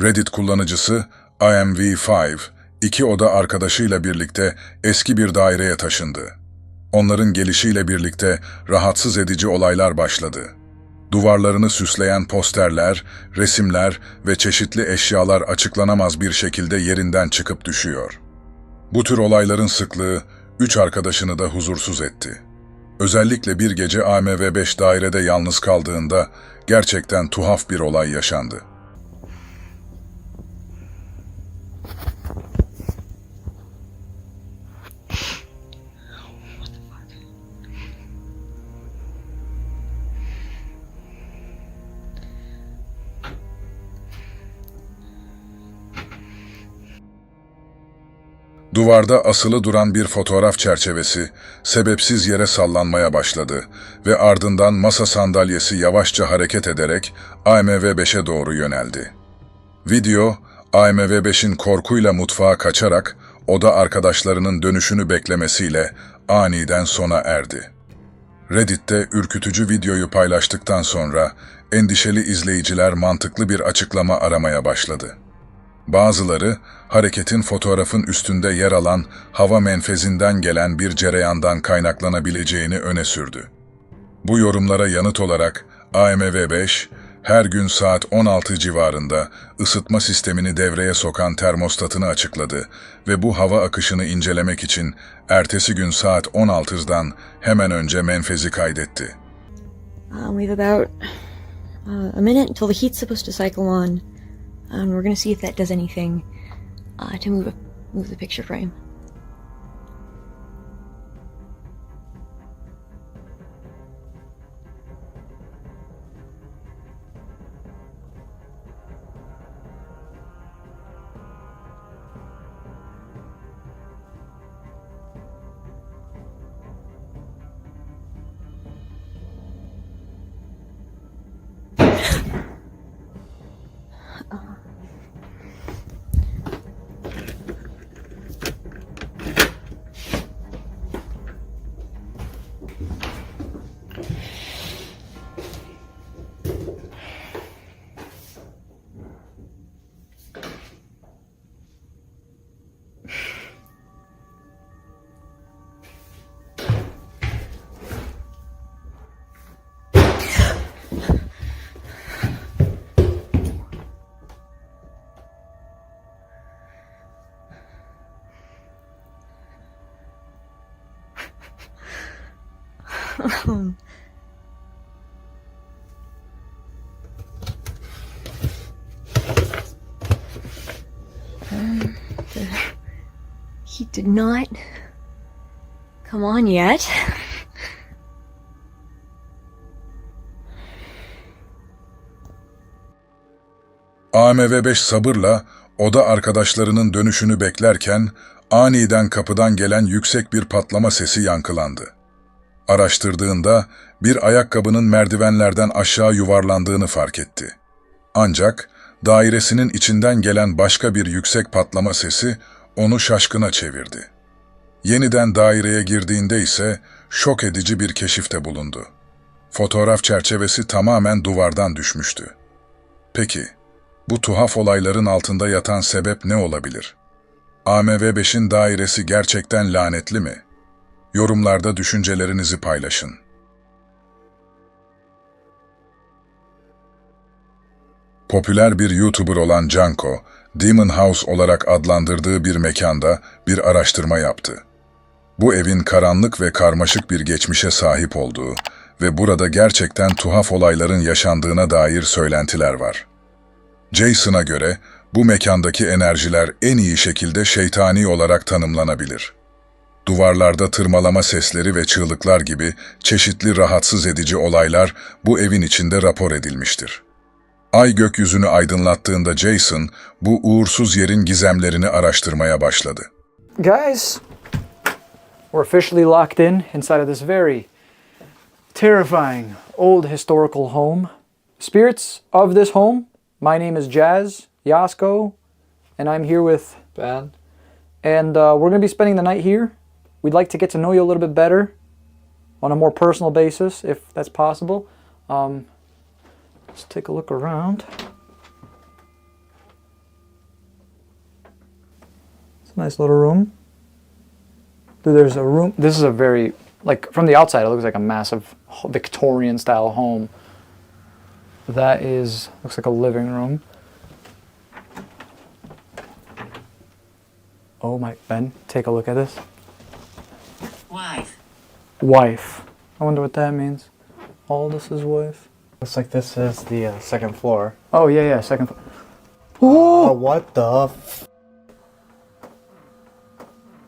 Reddit kullanıcısı IMV5, iki oda arkadaşıyla birlikte eski bir daireye taşındı. Onların gelişiyle birlikte rahatsız edici olaylar başladı. Duvarlarını süsleyen posterler, resimler ve çeşitli eşyalar açıklanamaz bir şekilde yerinden çıkıp düşüyor. Bu tür olayların sıklığı üç arkadaşını da huzursuz etti. Özellikle bir gece AMV5 dairede yalnız kaldığında gerçekten tuhaf bir olay yaşandı. Duvarda asılı duran bir fotoğraf çerçevesi sebepsiz yere sallanmaya başladı ve ardından masa sandalyesi yavaşça hareket ederek AMV5'e doğru yöneldi. Video, AMV5'in korkuyla mutfağa kaçarak oda arkadaşlarının dönüşünü beklemesiyle aniden sona erdi. Reddit'te ürkütücü videoyu paylaştıktan sonra endişeli izleyiciler mantıklı bir açıklama aramaya başladı. Bazıları hareketin fotoğrafın üstünde yer alan hava menfezinden gelen bir cereyandan kaynaklanabileceğini öne sürdü. Bu yorumlara yanıt olarak AMV5 her gün saat 16 civarında ısıtma sistemini devreye sokan termostatını açıkladı ve bu hava akışını incelemek için ertesi gün saat 16'dan hemen önce menfezi kaydetti. Um, we have about uh, a minute until the heat's supposed to cycle on. Um, we're to see if that does anything uh, to move move the picture frame. He did not come on yet. AMV5 sabırla oda arkadaşlarının dönüşünü beklerken aniden kapıdan gelen yüksek bir patlama sesi yankılandı. Araştırdığında bir ayakkabının merdivenlerden aşağı yuvarlandığını fark etti. Ancak dairesinin içinden gelen başka bir yüksek patlama sesi onu şaşkına çevirdi. Yeniden daireye girdiğinde ise şok edici bir keşifte bulundu. Fotoğraf çerçevesi tamamen duvardan düşmüştü. Peki, bu tuhaf olayların altında yatan sebep ne olabilir? AMV5'in dairesi gerçekten lanetli mi? Yorumlarda düşüncelerinizi paylaşın. Popüler bir YouTuber olan Janko, Demon House olarak adlandırdığı bir mekanda bir araştırma yaptı. Bu evin karanlık ve karmaşık bir geçmişe sahip olduğu ve burada gerçekten tuhaf olayların yaşandığına dair söylentiler var. Jason'a göre bu mekandaki enerjiler en iyi şekilde şeytani olarak tanımlanabilir. Duvarlarda tırmalama sesleri ve çığlıklar gibi çeşitli rahatsız edici olaylar bu evin içinde rapor edilmiştir. Ay gökyüzünü aydınlattığında Jason bu uğursuz yerin gizemlerini araştırmaya başladı. Guys, we're officially locked in inside of this very terrifying old historical home. Spirits of this home, my name is Jazz Yasko, and I'm here with Ben. and uh, we're going to be spending the night here. We'd like to get to know you a little bit better on a more personal basis, if that's possible. Um, let's take a look around. It's a nice little room. There's a room. This is a very, like, from the outside, it looks like a massive Victorian style home. That is, looks like a living room. Oh my, Ben, take a look at this. Wife. Wife. I wonder what that means. Aldous' wife. Looks like this is the uh, second floor. Oh, yeah, yeah, second. fl- Oh, what the? F-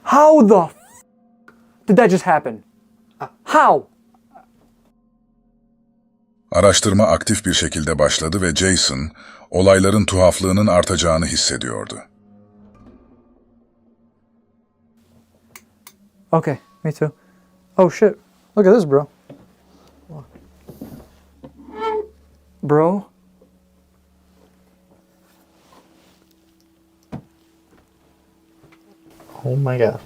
How the f- did that just happen? How? Araştırma aktif bir şekilde başladı ve Jason, olayların tuhaflığının artacağını hissediyordu. Okay, me too. Oh shit. Look at this, bro. Bro. oh my god.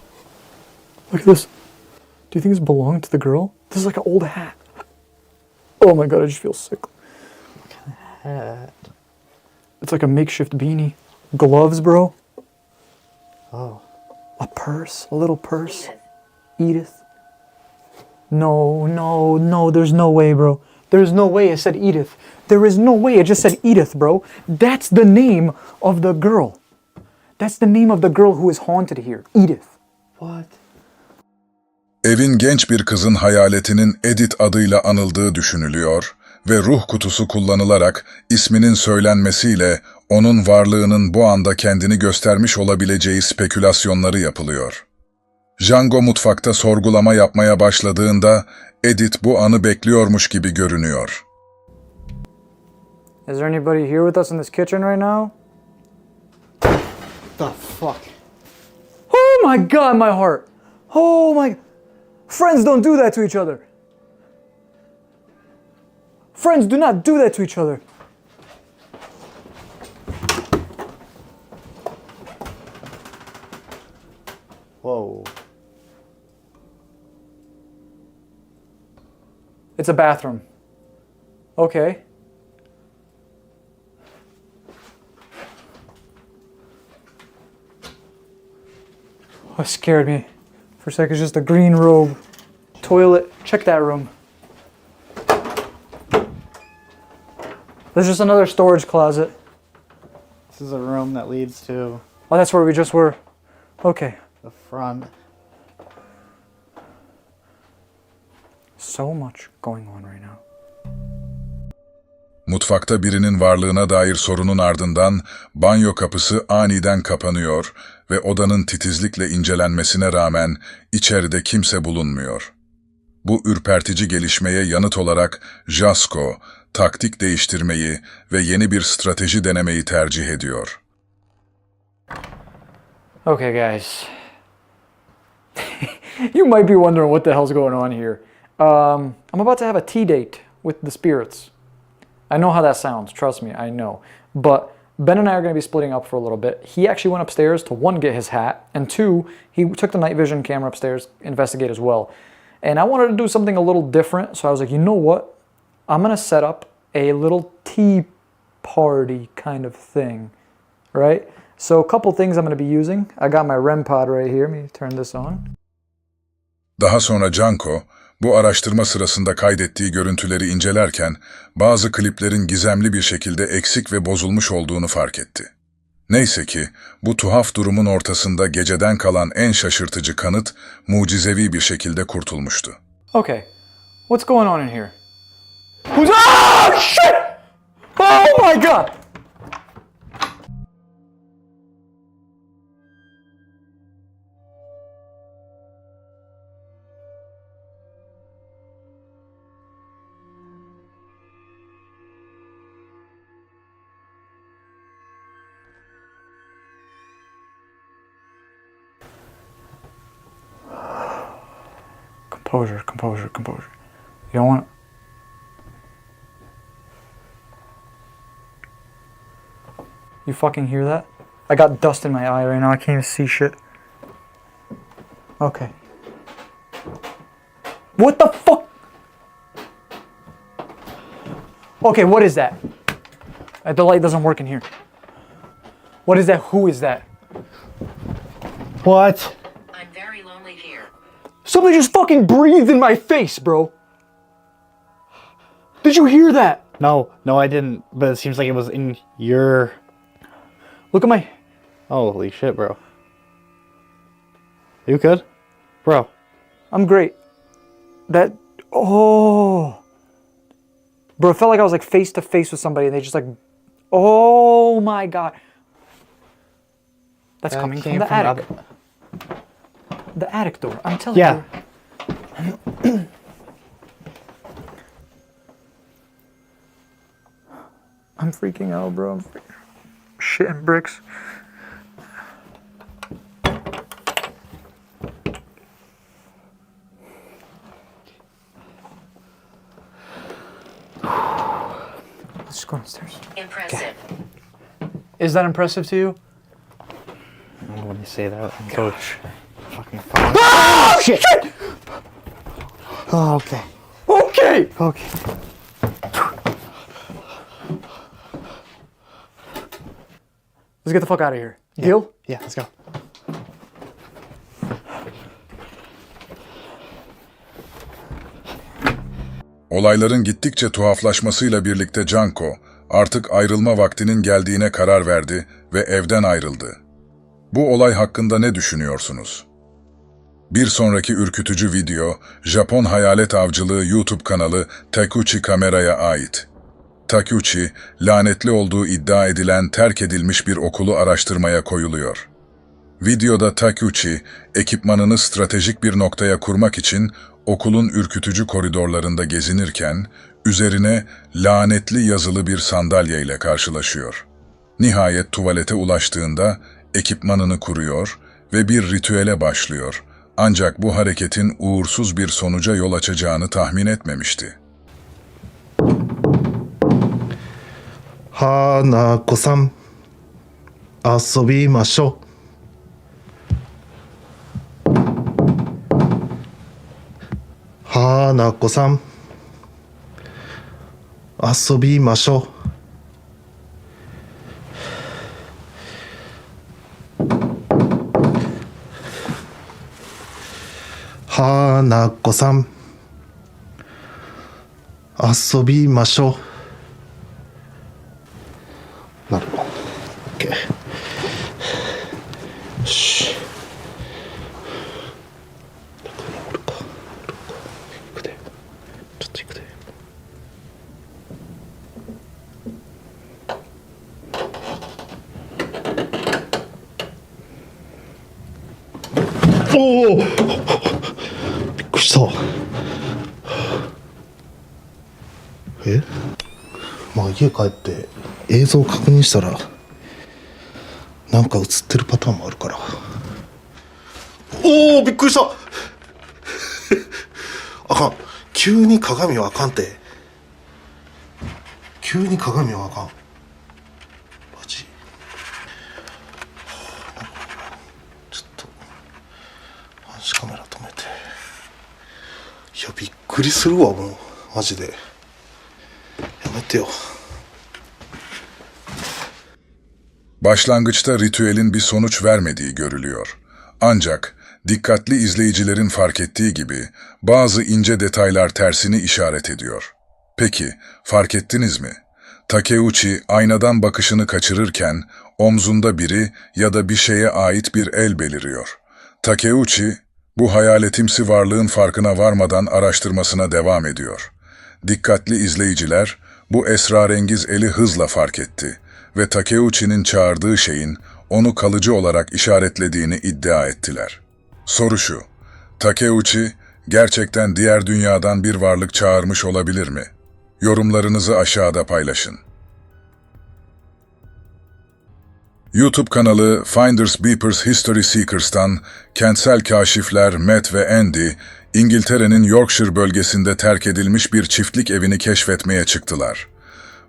Look at this. Do you think this belonged to the girl? This is like an old hat. Oh my god, I just feel sick. What kind of hat. It's like a makeshift beanie. Gloves, bro. Oh. A purse, a little purse. Edith. No, no, no, there's no way, bro. There's no way it said Edith. There is no way it just said Edith, bro. That's the name of the girl. That's the name of the girl who is haunted here. Edith. What? Evin genç bir kızın hayaletinin Edith adıyla anıldığı düşünülüyor ve ruh kutusu kullanılarak isminin söylenmesiyle onun varlığının bu anda kendini göstermiş olabileceği spekülasyonları yapılıyor. Django mutfakta sorgulama yapmaya başladığında Edith bu anı bekliyormuş gibi görünüyor. Is there anybody here with us in this kitchen right now? The fuck? Oh my god, my heart. Oh my. Friends don't do that to each other. Friends do not do that to each other. It's a bathroom. Okay. Oh, scared me. For a second, it's just a green robe. Toilet. Check that room. There's just another storage closet. This is a room that leads to Oh, that's where we just were. Okay. the front. So much going on right now. Mutfakta birinin varlığına dair sorunun ardından banyo kapısı aniden kapanıyor ve odanın titizlikle incelenmesine rağmen içeride kimse bulunmuyor. Bu ürpertici gelişmeye yanıt olarak Jasko, taktik değiştirmeyi ve yeni bir strateji denemeyi tercih ediyor. Okay, guys. you might be wondering what the hell's going on here. Um, I'm about to have a tea date with the spirits. I know how that sounds, trust me, I know. But Ben and I are going to be splitting up for a little bit. He actually went upstairs to one, get his hat, and two, he took the night vision camera upstairs, investigate as well. And I wanted to do something a little different, so I was like, you know what? I'm going to set up a little tea party kind of thing, right? So, a couple things I'm going to be using. I got my REM pod right here. Let me turn this on. The sonra Janko, bu araştırma sırasında kaydettiği görüntüleri incelerken bazı kliplerin gizemli bir şekilde eksik ve bozulmuş olduğunu fark etti. Neyse ki bu tuhaf durumun ortasında geceden kalan en şaşırtıcı kanıt mucizevi bir şekilde kurtulmuştu. Okay, what's going on in here? Who's. Oh, shit! Oh my god! Composure, composure, composure. You don't want. You fucking hear that? I got dust in my eye right now. I can't even see shit. Okay. What the fuck? Okay, what is that? Uh, The light doesn't work in here. What is that? Who is that? What? I'm very lonely here. Somebody just fucking breathed in my face, bro. Did you hear that? No, no, I didn't. But it seems like it was in your. Look at my. Holy shit, bro. You good, bro? I'm great. That. Oh. Bro, it felt like I was like face to face with somebody and they just like. Oh my god. That's That coming from the from attic. other- The attic door. I'm telling Yeah. you. I'm freaking out, bro. I'm freaking... shitting bricks. Let's just go downstairs. Impressive. Is that impressive to you? When you say that, I'm so fucking fine. Oh, shit! Oh, okay. Okay. Okay. Let's get the fuck out of here. Deal? Yeah, let's go. Olayların gittikçe tuhaflaşmasıyla birlikte Canko artık ayrılma vaktinin geldiğine karar verdi ve evden ayrıldı. Bu olay hakkında ne düşünüyorsunuz? Bir sonraki ürkütücü video, Japon hayalet avcılığı YouTube kanalı Takuchi Kamera'ya ait. Takuchi, lanetli olduğu iddia edilen terk edilmiş bir okulu araştırmaya koyuluyor. Videoda Takuchi, ekipmanını stratejik bir noktaya kurmak için okulun ürkütücü koridorlarında gezinirken, üzerine lanetli yazılı bir sandalye ile karşılaşıyor. Nihayet tuvalete ulaştığında ekipmanını kuruyor ve bir ritüele başlıyor. Ancak bu hareketin uğursuz bir sonuca yol açacağını tahmin etmemişti. Hanako-san, asubimashou. Hanako-san, asubimashou. なこさん。遊びましょう。したらなんか映ってるパターンもあるから。おおびっくりした。あかん。急に鏡はあかんて。急に鏡はあかん。マジ。ちょっと監視カメラ止めて。いやびっくりするわもう。マジで。やめてよ。Başlangıçta ritüelin bir sonuç vermediği görülüyor. Ancak dikkatli izleyicilerin fark ettiği gibi bazı ince detaylar tersini işaret ediyor. Peki fark ettiniz mi? Takeuchi aynadan bakışını kaçırırken omzunda biri ya da bir şeye ait bir el beliriyor. Takeuchi bu hayaletimsi varlığın farkına varmadan araştırmasına devam ediyor. Dikkatli izleyiciler bu esrarengiz eli hızla fark etti ve Takeuchi'nin çağırdığı şeyin onu kalıcı olarak işaretlediğini iddia ettiler. Soru şu, Takeuchi gerçekten diğer dünyadan bir varlık çağırmış olabilir mi? Yorumlarınızı aşağıda paylaşın. YouTube kanalı Finders Beepers History Seekers'tan kentsel kaşifler Matt ve Andy, İngiltere'nin Yorkshire bölgesinde terk edilmiş bir çiftlik evini keşfetmeye çıktılar.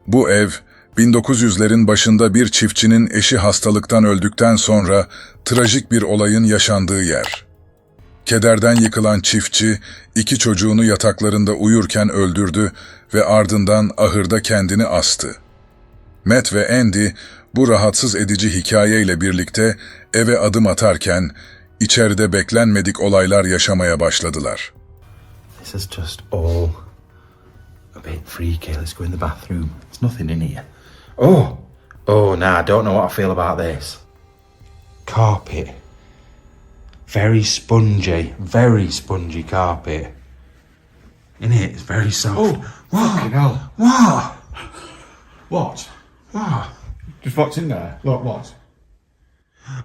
Bu ev, 1900'lerin başında bir çiftçinin eşi hastalıktan öldükten sonra trajik bir olayın yaşandığı yer. Kederden yıkılan çiftçi, iki çocuğunu yataklarında uyurken öldürdü ve ardından ahırda kendini astı. Matt ve Andy bu rahatsız edici hikayeyle birlikte eve adım atarken İçeride beklenmedik olaylar yaşamaya başladılar. This is just all a bit freaky. Let's go in the bathroom. There's nothing in here. Oh, oh, nah, I don't know what I feel about this. Carpet. Very spongy, very spongy carpet. In it, it's very soft. Oh, what? hell. What? What? What? Just what's in there? Look, what?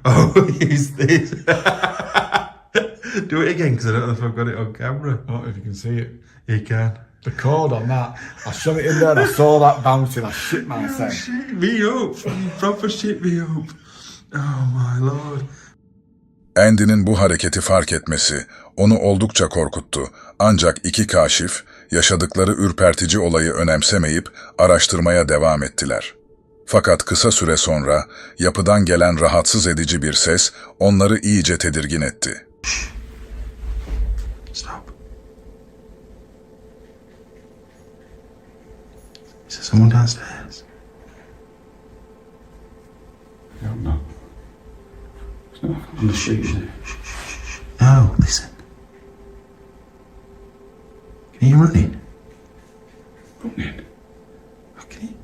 Oh, use this. Do it again because I don't know if I've got it on camera. I don't know if you can see it. You can. The cord on that. I shove it in there and I saw that bouncing. I shit myself. Shit me up. You proper shit me up. Oh my lord. Andy'nin bu hareketi fark etmesi onu oldukça korkuttu. Ancak iki kaşif yaşadıkları ürpertici olayı önemsemeyip araştırmaya devam ettiler. Fakat kısa süre sonra yapıdan gelen rahatsız edici bir ses onları iyice tedirgin etti. Stop. Is there someone downstairs? I don't know. It's not on the sheet, is it? No, listen. Can you run in? Running. Can you?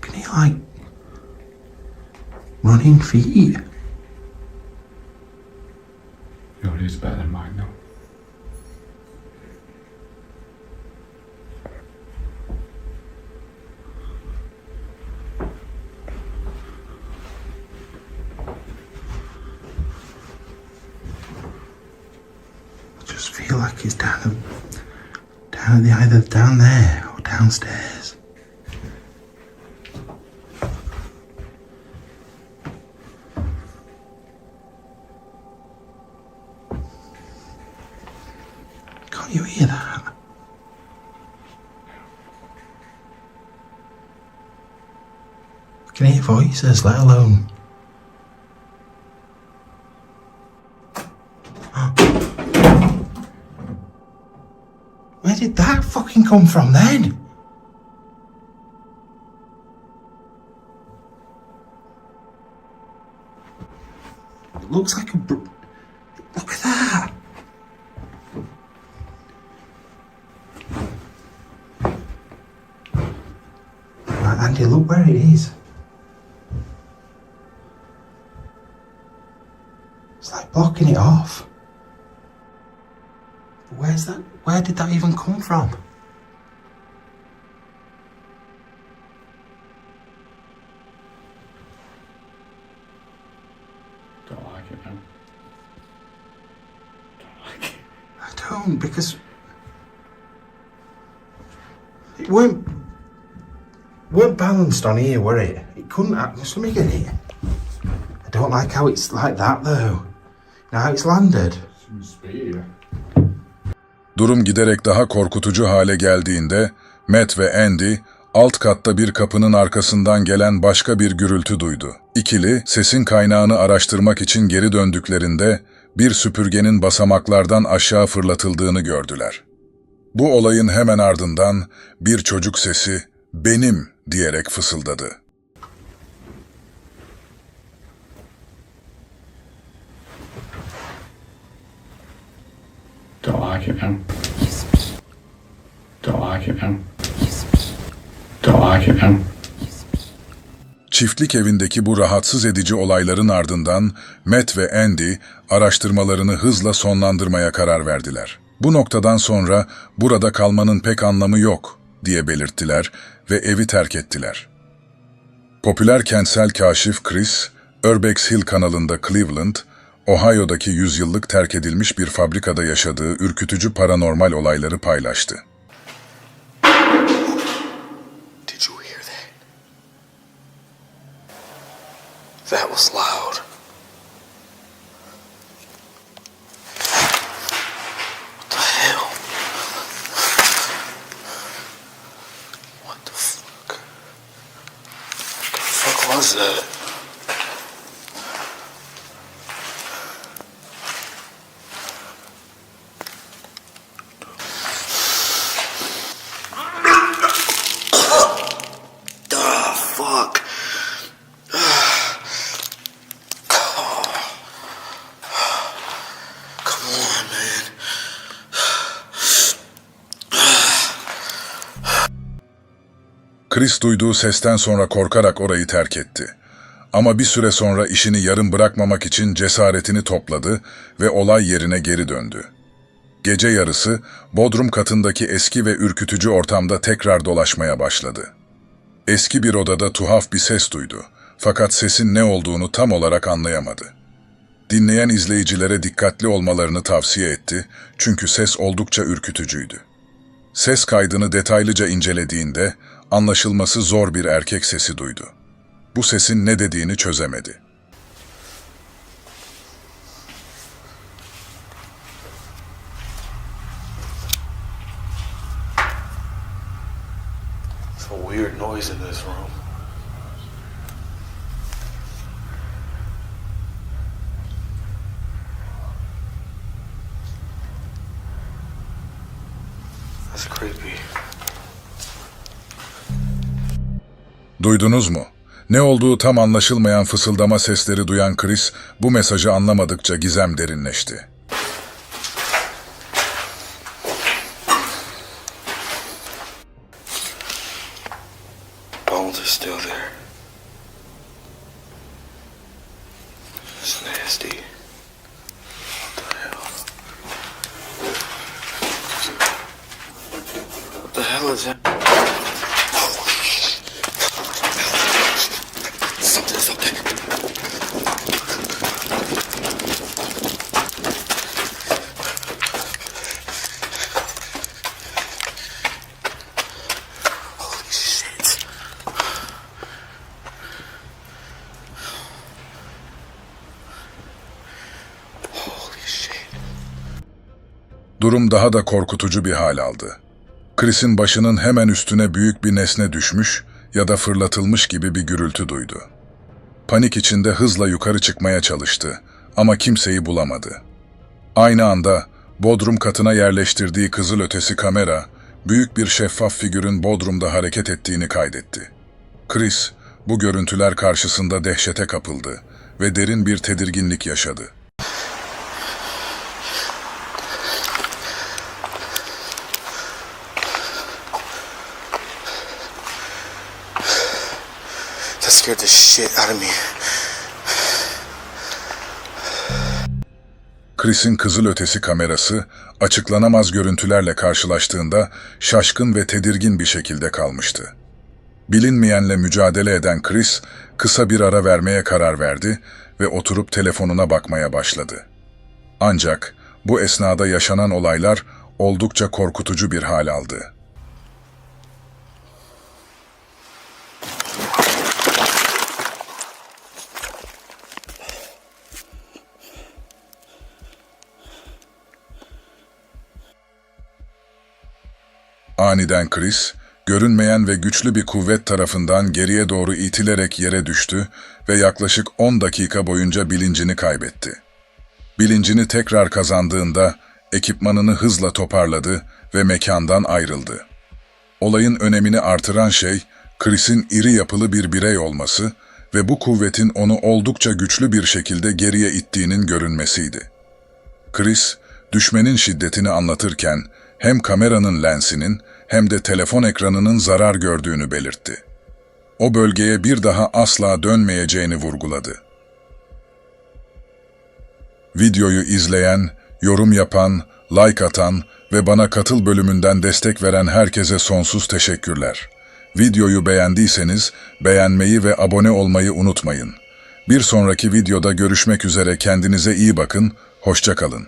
Can you like running feet? Yours is better can hear voices, let alone. Where did that fucking come from then? Where did that even come from? Don't like it now. I don't because it weren't weren't balanced on here, were it? It couldn't. act- Just let me get it. I don't like how it's like that though. Now it's landed. Some speed. Durum giderek daha korkutucu hale geldiğinde Matt ve Andy alt katta bir kapının arkasından gelen başka bir gürültü duydu. İkili sesin kaynağını araştırmak için geri döndüklerinde bir süpürgenin basamaklardan aşağı fırlatıldığını gördüler. Bu olayın hemen ardından bir çocuk sesi "benim" diyerek fısıldadı. Don't like like it now. Don't like it now. Çiftlik evindeki bu rahatsız edici olayların ardından Matt ve Andy araştırmalarını hızla sonlandırmaya karar verdiler. Bu noktadan sonra burada kalmanın pek anlamı yok diye belirttiler ve evi terk ettiler. Popüler kentsel kaşif Chris, Urbex Hill kanalında Cleveland, Ohio'daki yüzyıllık terk edilmiş bir fabrikada yaşadığı ürkütücü paranormal olayları paylaştı. Did you hear that? That was loud. What the fuck? What the fuck was that? Ah, fuck. Chris duyduğu sesten sonra korkarak orayı terk etti. Ama bir süre sonra işini yarım bırakmamak için cesaretini topladı ve olay yerine geri döndü. Gece yarısı bodrum katındaki eski ve ürkütücü ortamda tekrar dolaşmaya başladı. Eski bir odada tuhaf bir ses duydu fakat sesin ne olduğunu tam olarak anlayamadı. Dinleyen izleyicilere dikkatli olmalarını tavsiye etti çünkü ses oldukça ürkütücüydü. Ses kaydını detaylıca incelediğinde anlaşılması zor bir erkek sesi duydu. Bu sesin ne dediğini çözemedi. That's creepy. Duydunuz mu? Ne olduğu tam anlaşılmayan fısıldama sesleri duyan Chris bu mesajı anlamadıkça gizem derinleşti. Bones are still there. It's nasty. What the hell? What the hell is that? Something, something. Holy shit. Holy shit. Durum daha da korkutucu bir hal aldı. Chris'in başının hemen üstüne büyük bir nesne düşmüş ya da fırlatılmış gibi bir gürültü duydu. Panik içinde hızla yukarı çıkmaya çalıştı ama kimseyi bulamadı. Aynı anda bodrum katına yerleştirdiği kızılötesi kamera büyük bir şeffaf figürün bodrumda hareket ettiğini kaydetti. Chris bu görüntüler karşısında dehşete kapıldı ve derin bir tedirginlik yaşadı. That scared the shit out of me. Chris'in kızılötesi kamerası açıklanamaz görüntülerle karşılaştığında şaşkın ve tedirgin bir şekilde kalmıştı. Bilinmeyenle mücadele eden Chris kısa bir ara vermeye karar verdi ve oturup telefonuna bakmaya başladı. Ancak bu esnada yaşanan olaylar oldukça korkutucu bir hal aldı. Aniden Chris, görünmeyen ve güçlü bir kuvvet tarafından geriye doğru itilerek yere düştü ve yaklaşık 10 dakika boyunca bilincini kaybetti. Bilincini tekrar kazandığında ekipmanını hızla toparladı ve mekandan ayrıldı. Olayın önemini artıran şey, Chris'in iri yapılı bir birey olması ve bu kuvvetin onu oldukça güçlü bir şekilde geriye ittiğinin görünmesiydi. Chris, düşmenin şiddetini anlatırken hem kameranın lensinin hem de telefon ekranının zarar gördüğünü belirtti. O bölgeye bir daha asla dönmeyeceğini vurguladı. Videoyu izleyen, yorum yapan, like atan ve bana katıl bölümünden destek veren herkese sonsuz teşekkürler. Videoyu beğendiyseniz beğenmeyi ve abone olmayı unutmayın. Bir sonraki videoda görüşmek üzere kendinize iyi bakın, hoşça kalın.